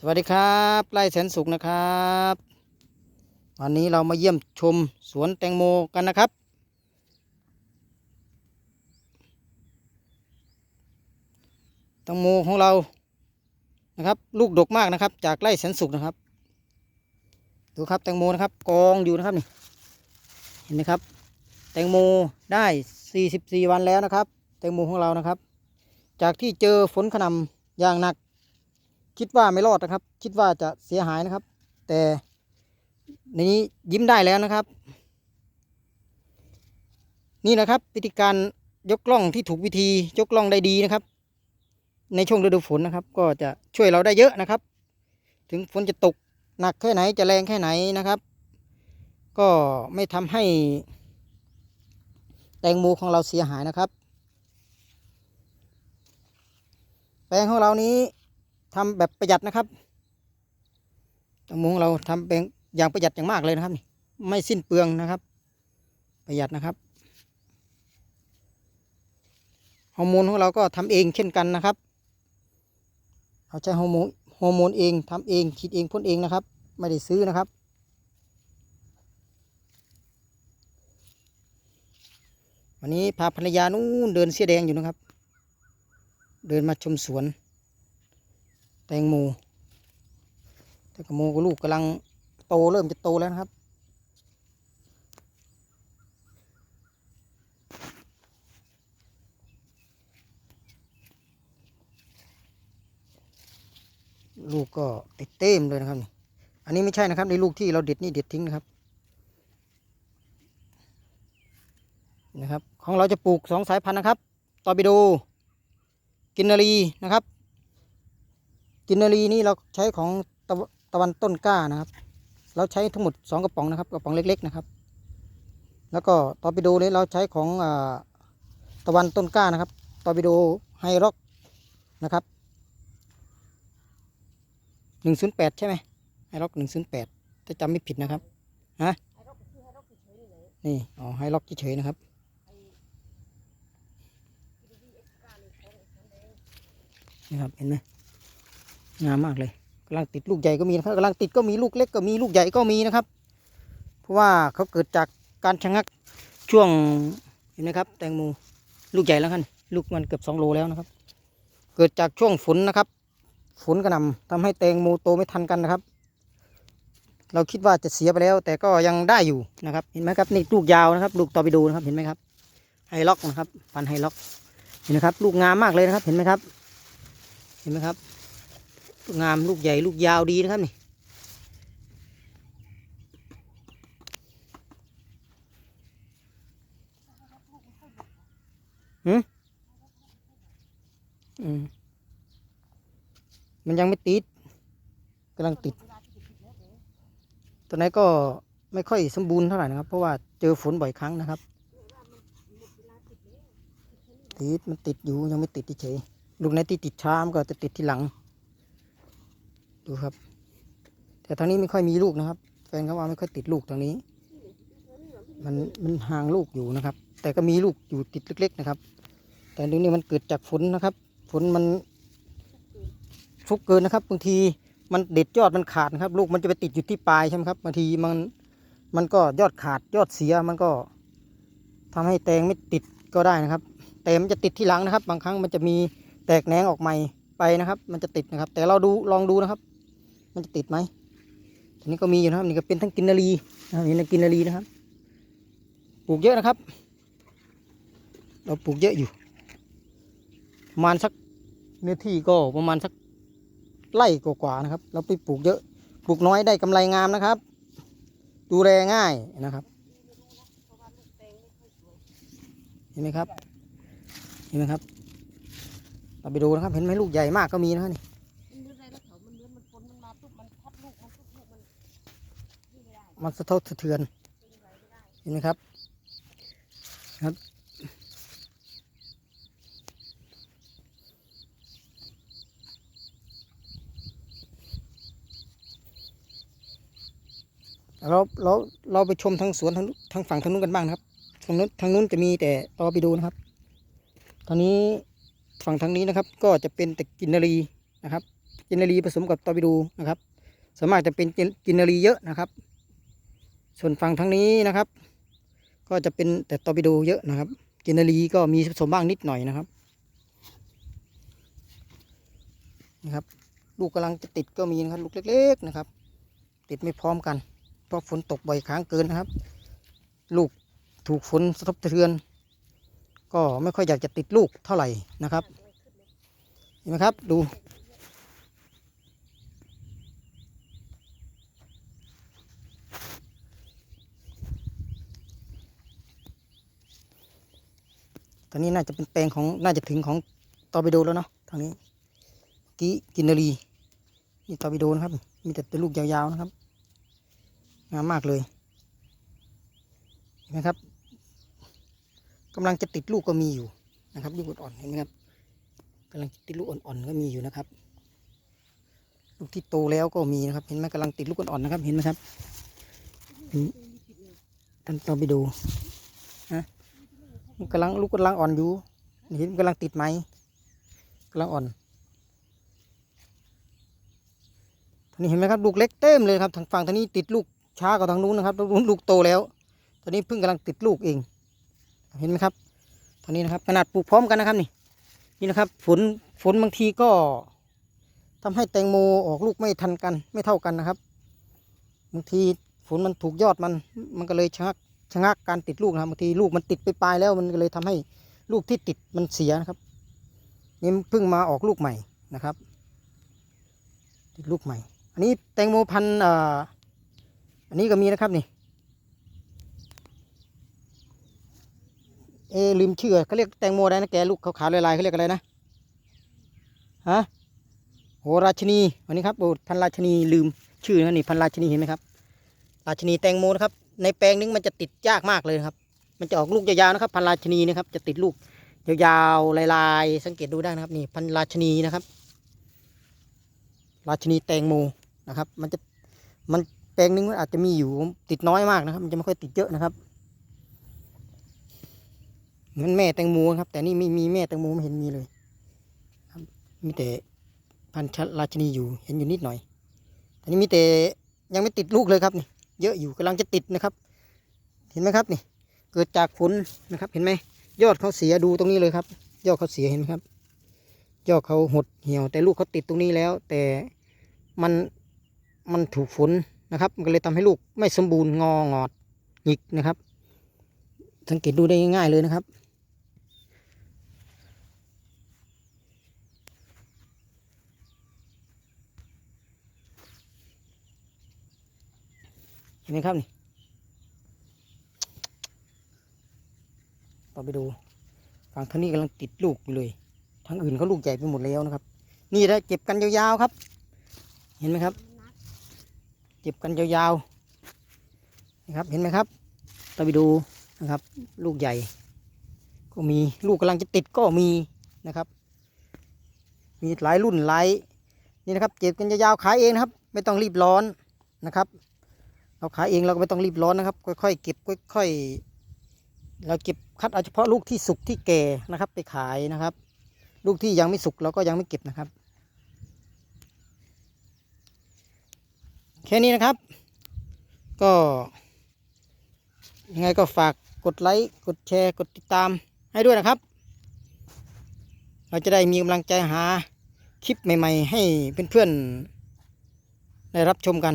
สวัสดีครับไล่แสนสุขนะครับ วันนี้เรามาเยี่ยมชมสวนแตงโมกันนะครับ แตงโมของเรานะครับ ลูกดกมากนะครับ จากไร่แสนสุขนะครับ ดูครับแตงโมนะครับกองอยู่นะครับนี่เห็นไหมครับ แตงโมได้ 44 วันแล้วนะครับ แตงโมของเรานะครับ จากที่เจอฝนขนำอย่างหนัก คิดว่าไม่รอดนะครับ คิดว่าจะเสียหายนะครับ แต่ในนี้ยิ้มได้แล้วนะครับ นี่นะครับวิธีการยกกล้องที่ถูกวิธียกกล้องได้ดีนะครับ ในช่วงฤดูฝนนะครับ ก็จะช่วยเราได้เยอะนะครับ ถึงฝนจะตกหนักแค่ไหนจะแรงแค่ไหนนะครับ ก็ไม่ทำให้ แตงโมของเราเสียหายนะครับ แปลงของเรานี้ ทำแบบประหยัดนะครับแตงโมของเราทำเป็นอย่างประหยัดอย่างมากเลยนะครับนี่ไม่สิ้นเปลืองนะครับ ประหยัดนะครับฮอร์โมนของเราก็ทำเองเช่นกันนะครับเราใช้ฮอร์โมนฮอร์โมนเองทำเองฉีดเองพ่นเองนะครับ ไม่ได้ซื้อนะครับวันนี้พาภรรยานู้นเดินเสียแดงอยู่นะครับ เดินมาชมสวน แตงโมแตงโมก็ลูกกำลังโตเริ่มจะโตแล้วนะครับ ลูกก็ติดเต็มเลยนะครับ อันนี้ไม่ใช่นะครับในลูกที่เราเด็ดนี่เด็ดทิ้งนะครับนะครับ ของเราจะปลูกสองสายพันธุ์นะครับ ตอร์ปิโด กินนารีนะครับ กินนารีนี่เราใช้ของตะวตะวันต้นกล้านะครับ เราใช้ทั้งหมดสองกระป๋องนะครับกระป๋องเล็ก ๆนะครับ แล้วก็ตอร์ปิโดนี่เราใช้ของอตะวันต้นกล้านะครับตอร์ปิโดไฮร็อกนะครับหนึ่งศูนย์แปดใช่ไหมไฮร็อกหนึ่งศูนย์แปดถ้าจำไม่ผิดนะครับฮะนี่อ๋อไฮร็อกเฉยๆนะครับนี่ครับเห็นไหม งามมากเลยกำลังติดลูกใหญ่ก็มีนะครับกำลังติดก็มีลูกเล็กก็มีลูกใหญ่ก็มีนะครับ เพราะว่าเขาเกิดจากการชะงักช่วงเห็นไหมครับ แตงโมลูกใหญ่แล้วครับลูกมันเกือบสองโลแล้วนะครับ เกิดจากช่วงฝนนะครับ ฝนกระหน่ำทำให้แตงโมโตไม่ทันกันนะครับ เราคิดว่าจะเสียไปแล้ว แต่ก็ยังได้อยู่นะครับ เห็นไหมครับนี่ลูกยาวนะครับ ลูกตอร์ปิโดนะครับเห็นไหมครับไฮล็อกนะครับ พันไฮล็อกเห็นไหมครับ ลูกงามมากเลยนะครับ เห็นไหมครับ เห็นไหมครับ งามลูกใหญ่ลูกยาวดีนะครับนี่หืมอืมมันยังไม่ติดกำลังติด ตัวไหนก็ไม่ค่อยสมบูรณ์เท่าไหร่นะครับ เพราะว่าเจอฝนบ่อยครั้งนะครับ ติดมันติดอยู่ยังไม่ติดเฉยลูกไหนที่ติดช้ามันก็จะติดที่หลัง ดูครับ แต่ทางนี้ไม่ค่อยมีลูกนะครับ แฟนเขาว่าไม่ค่อยติดลูกทางนี้ มันมันห่างลูกอยู่นะครับ แต่ก็มีลูกอยู่ติดเล็ก ๆ นะครับ แต่ตรงนี้มันเกิดจากฝนนะครับ ฝนมันฟุกเกินนะครับบางทีมันเด็ดยอดมันขาดนะครับ ลูกมันจะไปติดอยู่ที่ปลายใช่ไหมครับบางทีมันมันก็ยอดขาดยอดเสียมันก็ทำให้แตงไม่ติดก็ได้นะครับ แต่มันจะติดที่หลังนะครับ บางครั้งมันจะมีแตกแหนงออกใหม่ไปนะครับ มันจะติดนะครับ แต่เราดูลองดูนะครับ มันจะติดไหมทีนี้ก็มีอยู่นะครับนี่ก็เป็นทั้งกินนารีนะครับนี่นะกินนารีนะครับ ปลูกเยอะนะครับ เราปลูกเยอะอยู่ประมาณสักเนื้อที่ก็ประมาณสักไร่กว่าๆนะครับ เราไปปลูกเยอะปลูกน้อยได้กำไรงามนะครับ ดูแลง่ายนะครับเห็นไหมครับเห็นไหมครับ เราไปดูนะครับ เห็นไหมลูกใหญ่มากก็มีนะครับนี่ มันสะทกสะเทือนเห็นไหมครับครับ เราเราเราไปชมทางสวนทางทางฝั่งทางนู้นกันบ้างนะครับทางนู้นทางนู้นจะมีแต่ตอไปดูนะครับ ตอนนี้ฝั่งทางนี้นะครับ ก็จะเป็นแต่กินนารีนะครับ กินนารีผสมกับตอร์ปิโดนะครับส่วนมากจะเป็นกินนารีเยอะนะครับ ส่วนฝั่งทางนี้นะครับ ก็จะเป็นแต่ตอปิโดเยอะนะครับกินารีก็มีผสมบ้างนิดหน่อยนะครับนะครับ ลูกกำลังจะติดก็มีนะครับ ลูกเล็ก ๆนะครับ ติดไม่พร้อมกัน เพราะฝนตกบ่อยครั้งเกินนะครับ ลูกถูกฝนสะทบสะเทือน ก็ไม่ค่อยอยากจะติดลูกเท่าไหร่นะครับเห็นไหมครับดู ตอนนี้น่าจะเป็นแปลงของน่าจะถึงของตอร์ปิโดแล้วเนาะทางนี้กี้กินนารีนี่ตอร์ปิโดนะครับ มีแต่ตัวลูกยาวๆนะครับงามมากเลยเห็นไหมครับกำลังจะติดลูกก็มีอยู่นะครับลูกอ่อนๆเห็นไหมครับกำลังติดลูกอ่อนๆก็มีอยู่นะครับ ลูกที่โตแล้วก็มีนะครับ เห็นไหมกำลังติดลูกอ่อนๆนะครับ เห็นไหมครับเห็นท่านตอร์ปิโด กำลังลูกกำลังอ่อนอยู่เห็นมันกำลังติดไหมกำลังอ่อนทางนี้เห็นไหมครับลูกเล็กเต็มเลยครับทางฝั่งทางนี้ติดลูกช้ากว่าทางนู้นนะครับนู้นลูกโตแล้วตอนนี้เพิ่งกำลังติดลูกเอง เห็นไหมครับตอนนี้นะครับขนาดปลูกพร้อมกันนะครับนี่นี่นะครับฝนฝนบางทีก็ทำให้แตงโมออกลูกไม่ทันกันไม่เท่ากันนะครับบางทีฝนมันถูกยอดมันมันก็เลยชัก ชะงักการติดลูกนะครับบางทีลูกมันติดไปปลายแล้วมันก็เลยทำให้ลูกที่ติดมันเสียนะครับนี่เพิ่งมาออกลูกใหม่นะครับ ติดลูกใหม่ อันนี้แตงโมพันธุ์อ่าอันนี้ก็มีนะครับนี่เอลืมชื่อเขาเรียกแตงโมอะไรนะแกลูกขาวๆลายๆเขาเรียกอะไรนะฮะโหราชนีวันนี้ครับโอ้พันราชนีลืมชื่อนะนี่พันราชนีเห็นไหมครับราชนีแตงโมนะครับ ในแปลงนึงมันจะติดยากมากเลยครับ มันจะออกลูกยาวๆนะครับ พันราชนีนะครับ จะติดลูกยาวๆลายๆ สังเกตดูได้นะครับ นี่พันราชนีนะครับ ราชนีแตงโมนะครับ มันจะมันแปลงนึงมันอาจจะมีอยู่ติดน้อยมากนะครับ มันจะไม่ค่อยติดเยอะนะครับเหมือนแม่แตงโมครับ แต่นี่ไม่มีแม่แตงโมไม่เห็นมีเลยครับมีแต่พันธุ์ราชนีอยู่เห็นอยู่นิดหน่อยอันนี้มีแต่ยังไม่ติดลูกเลยครับนี่ เยอะอยู่กำลังจะติดนะครับ เห็นไหมครับนี่ เกิดจากฝนนะครับ เห็นไหมยอดเขาเสียดูตรงนี้เลยครับ ยอดเขาเสียเห็นไหมครับ ยอดเขาหดเหี่ยว แต่ลูกเขาติดตรงนี้แล้ว แต่มันมันถูกฝนนะครับ มันก็เลยทำให้ลูกไม่สมบูรณ์งองอดหงิกนะครับ สังเกตดูได้ง่ายๆเลยนะครับ ห็นไหมครับนี่ต่อไปดูฝั่งทางนี้กำลังติดลูกอยู่เลยทางอื่นเขาลูกใหญ่ไปหมดแล้วนะครับ นี่ได้เก็บกันยาวๆครับ เห็นไหมครับ เก็บกันยาวๆนะครับเห็นไหมครับต่อไปดูนะครับ ลูกใหญ่ ก็มีลูกกำลังจะติดก็มีนะครับ มีหลายรุ่นหลายนี่นะครับ เก็บกันยาวๆขายเองนะครับ ไม่ต้องรีบร้อนนะครับ เราขายเองเราก็ไม่ต้องรีบร้อนนะครับ ค่อยๆเก็บค่อยๆเราเก็บคัดเอาเฉพาะลูกที่สุกที่แก่นะครับ ไปขายนะครับ ลูกที่ยังไม่สุกเราก็ยังไม่เก็บนะครับ แค่นี้นะครับ ก็ยังไงก็ฝากกดไลค์กดแชร์กดติดตามให้ด้วยนะครับ เราจะได้มีกำลังใจหาคลิปใหม่ ๆ ให้เพื่อนๆได้รับชมกัน